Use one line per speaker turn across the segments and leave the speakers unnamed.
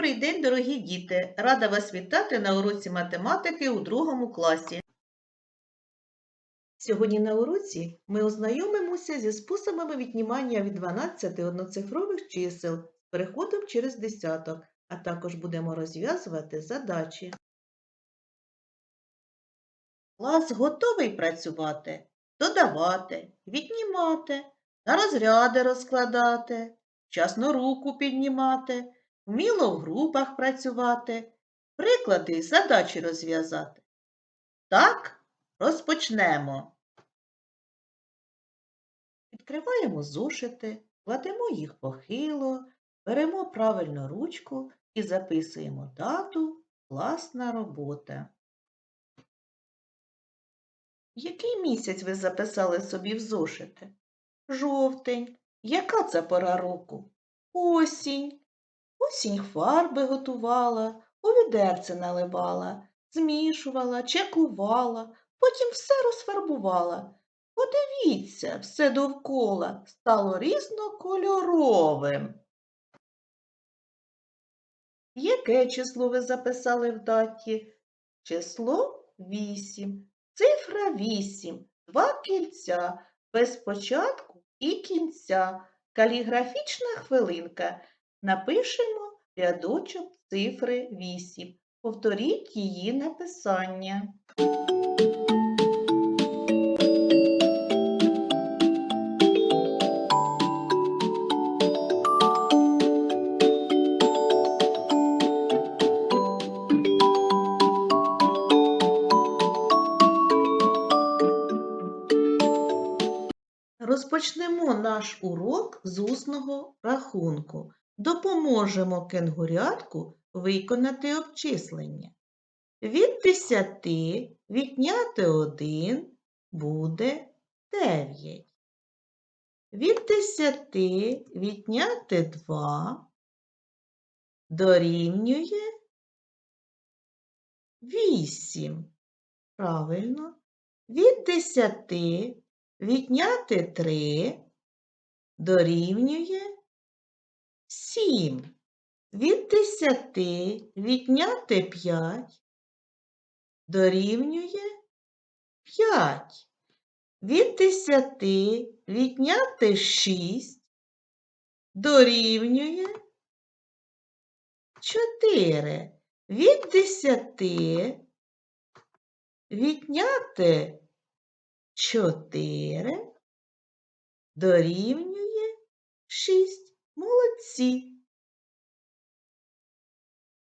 Добрий день, дорогі діти! Рада вас вітати на уроці математики у другому класі. Сьогодні на уроці ми ознайомимося зі способами віднімання від 12 одноцифрових чисел з переходом через десяток, а також будемо розв'язувати задачі. Клас готовий працювати, додавати, віднімати, на розряди розкладати, вчасно руку піднімати, вміло в групах працювати, приклади й задачі розв'язати. Так, розпочнемо. Відкриваємо зошити, кладемо їх похило, беремо правильно ручку і записуємо дату «Класна робота». Який місяць ви записали собі в зошити? Жовтень. Яка це пора року? Осінь. Осінь фарби готувала, у відерце наливала, змішувала, чекувала, потім все розфарбувала. Подивіться, все довкола стало різнокольоровим. Яке число ви записали в даті? Число 8. Цифра 8. Два кільця, без початку і кінця. Каліграфічна хвилинка. Напишемо рядочок цифри 8. Повторіть її написання. Розпочнемо наш урок з усного рахунку. Допоможемо кенгурятку виконати обчислення. Від 10 відняти 1 буде 9. Від 10 відняти 2 дорівнює 8. Правильно. Від 10 відняти 3 дорівнює 7. Від 10 відняти 5 дорівнює 5. Від 10 відняти 6 дорівнює 4. Від 10 відняти 4 дорівнює 6. Молодці.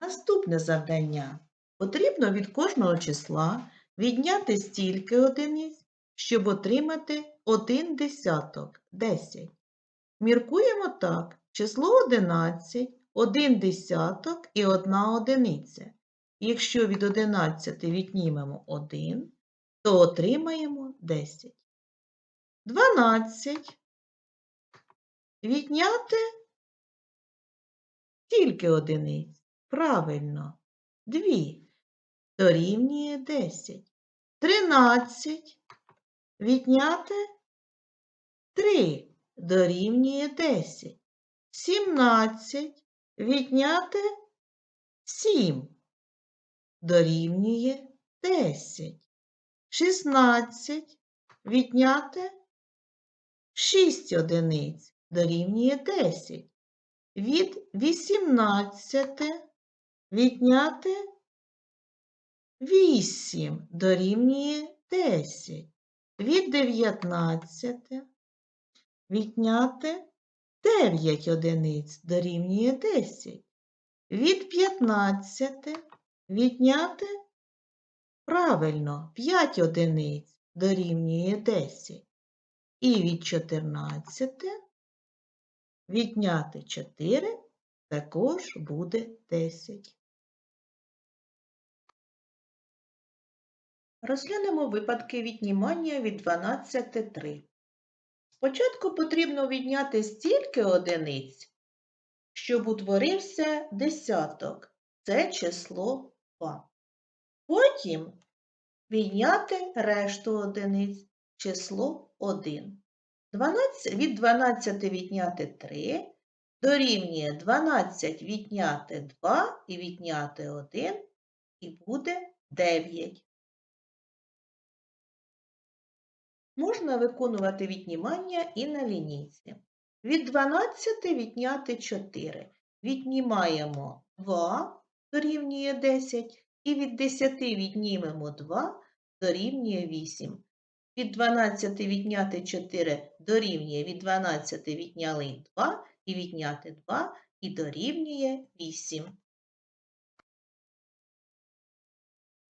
Наступне завдання. Потрібно від кожного числа відняти стільки одиниць, щоб отримати один десяток 10. Міркуємо так. Число 11, один десяток і одна одиниця. Якщо від 11 віднімемо 1, то отримаємо 10. 12. Відняти скільки одиниць? Правильно, 2. Дорівнює 10. 13. Відняти 3. Дорівнює 10. 17. Відняти 7. Дорівнює 10. 16 відняти 6 одиниць дорівнює 10. Від 18 відняти 8 дорівнює 10. Від 19 відняти 9 одиниць дорівнює 10. Від 15 відняти Правильно, 5 одиниць дорівнює 10. І від 14 відняти 4 також буде 10. Розглянемо випадки віднімання від 12 3. Спочатку потрібно відняти стільки одиниць, щоб утворився десяток. Це число 2. Потім відняти решту одиниць, число 1. 12, від 12 відняти 3 дорівнює 12 відняти 2 і відняти 1, і буде 9. Можна виконувати віднімання і на лінійці. Від 12 відняти 4. Віднімаємо 2 дорівнює 10, і від 10 віднімемо 2 дорівнює 8. Від 12 відняти 4 дорівнює, від 12 відняли 2 і відняти 2 і дорівнює 8.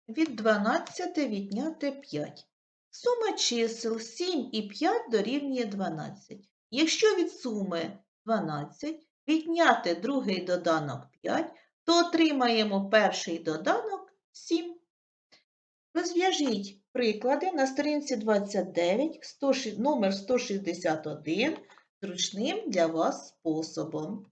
Від 12 відняти 5. Сума чисел 7 і 5 дорівнює 12. Якщо від суми 12 відняти другий доданок 5, то отримаємо перший доданок 7. Розв'яжіть приклади на сторінці 29, 100 номер 161, зручним для вас способом.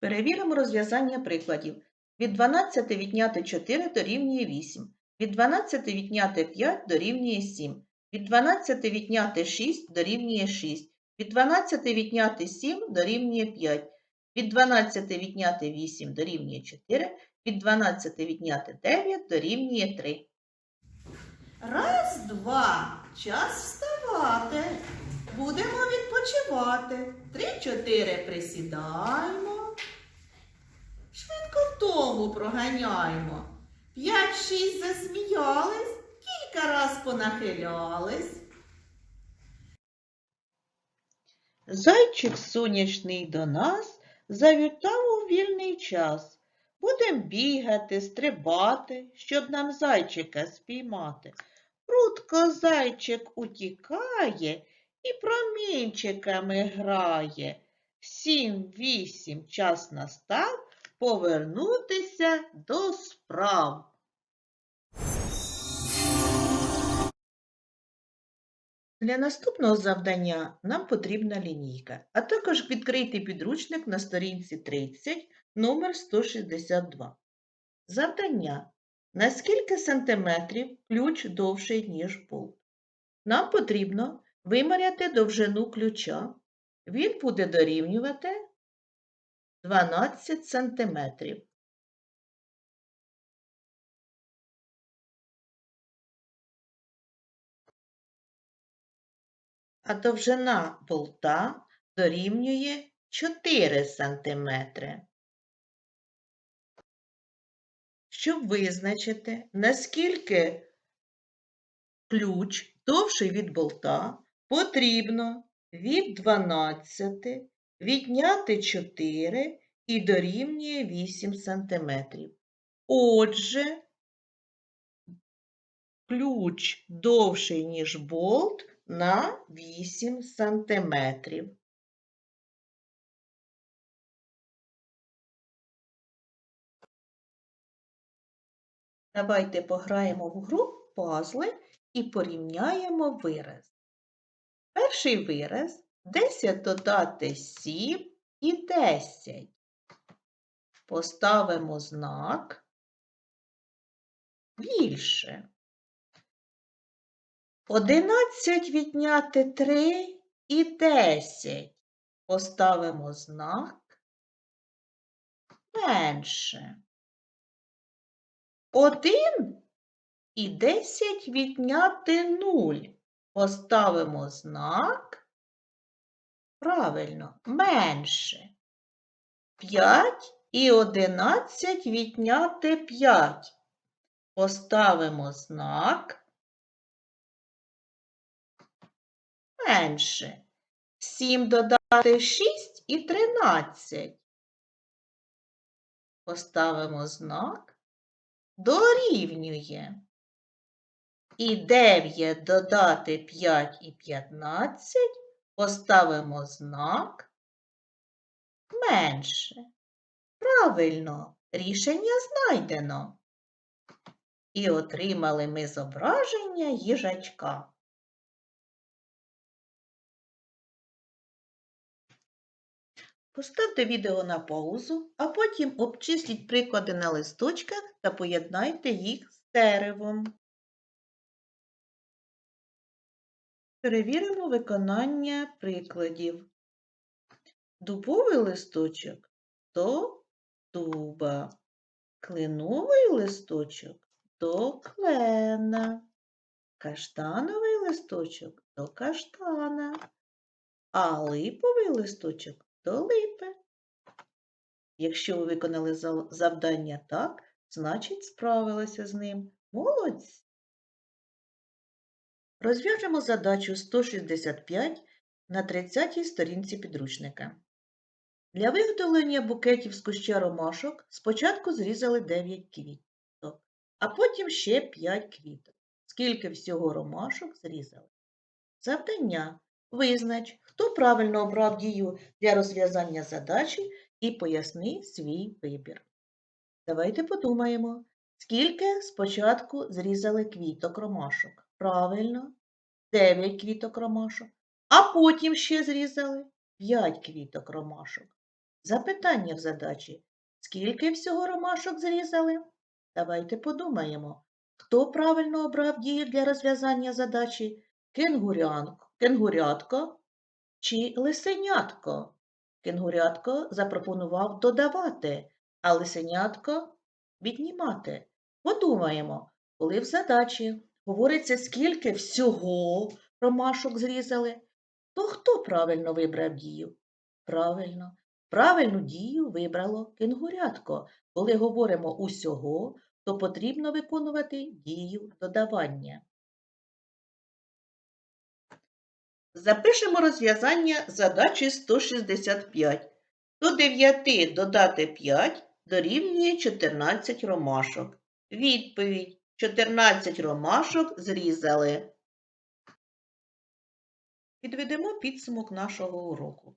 Перевіримо розв'язання прикладів. Від 12 відняти 4 дорівнює 8. Від 12 відняти 5 дорівнює 7. Від 12 відняти 6 дорівнює 6. Від 12 відняти 7 дорівнює 5. Від 12 відняти 8 дорівнює 4. Від 12 відняти 9 дорівнює 3. Раз, два. Час вставати. Будемо відпочивати. Три-чотири присідаємо. Швидко втому проганяємо. П'ять-шість засміялись, кілька раз понахилялись. Зайчик сонячний до нас завітав у вільний час. Будем бігати, стрибати, щоб нам зайчика спіймати. Прутко зайчик утікає і промінчиками грає. Сім-вісім час настав повернутися до справ. Для наступного завдання нам потрібна лінійка, а також відкрийте підручник на сторінці 30, номер 162. Завдання. На скільки сантиметрів ключ довший, ніж болт? Нам потрібно виміряти довжину ключа. Він буде дорівнювати 12 сантиметрів. А довжина болта дорівнює 4 сантиметри. Щоб визначити, наскільки ключ довший від болта, потрібно від 12 відняти 4 і дорівнює 8 сантиметрів. Отже, ключ довший, ніж болт, на 8 сантиметрів. Давайте пограємо в гру пазли і порівняємо вираз. Перший вираз 10 додати 7 і 10. Поставимо знак більше. 11 відняти 3 і 10. Поставимо знак менше. 1 і 10 відняти 0. Поставимо знак правильно менше. 5 і 11 відняти 5. Поставимо знак менше. 7 додати 6 і 13. Поставимо знак дорівнює. І 9 додати 5 і 15 поставимо знак менше. Правильно, рішення знайдено. І отримали ми зображення їжачка. Поставте відео на паузу, а потім обчисліть приклади на листочках та поєднайте їх з деревом. Перевіримо виконання прикладів. Дубовий листочок до дуба. Кленовий листочок до клена. Каштановий листочок до каштана. А липовий листочок до липи. Якщо ви виконали завдання так, значить справилися з ним. Молодці! Розв'яжемо задачу 165 на 30-й сторінці підручника. Для виготовлення букетів з куща ромашок спочатку зрізали 9 квіток, а потім ще 5 квіток. Скільки всього ромашок зрізали? Завдання. Визнач, хто правильно обрав дію для розв'язання задачі і поясни свій вибір. Давайте подумаємо, скільки спочатку зрізали квіток ромашок. Правильно, 9 квіток ромашок. А потім ще зрізали 5 квіток ромашок. Запитання в задачі. Скільки всього ромашок зрізали? Давайте подумаємо, хто правильно обрав дію для розв'язання задачі? Кенгурянко, кенгурятко чи лисенятко? Кенгурятко запропонував додавати, а лисенятко віднімати. Подумаємо, коли в задачі говориться, скільки всього ромашок зрізали, то хто правильно вибрав дію? Правильно, правильну дію вибрало кенгурятко. Коли говоримо усього, то потрібно виконувати дію додавання. Запишемо розв'язання задачі 165. До 9 додати 5 дорівнює 14 ромашок. Відповідь. 14 ромашок зрізали. Підведемо підсумок нашого уроку.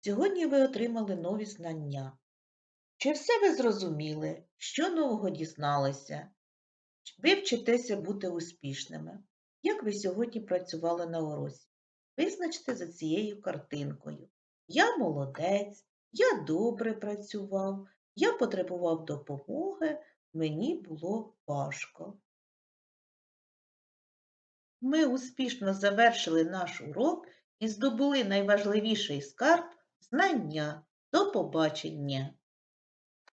Сьогодні ви отримали нові знання. Чи все ви зрозуміли? Що нового дізналися? Ви вчитеся бути успішними. Як ви сьогодні працювали на уроці? Визначте за цією картинкою. Я молодець, я добре працював, я потребував допомоги, мені було важко. Ми успішно завершили наш урок і здобули найважливіший скарб знання. До побачення!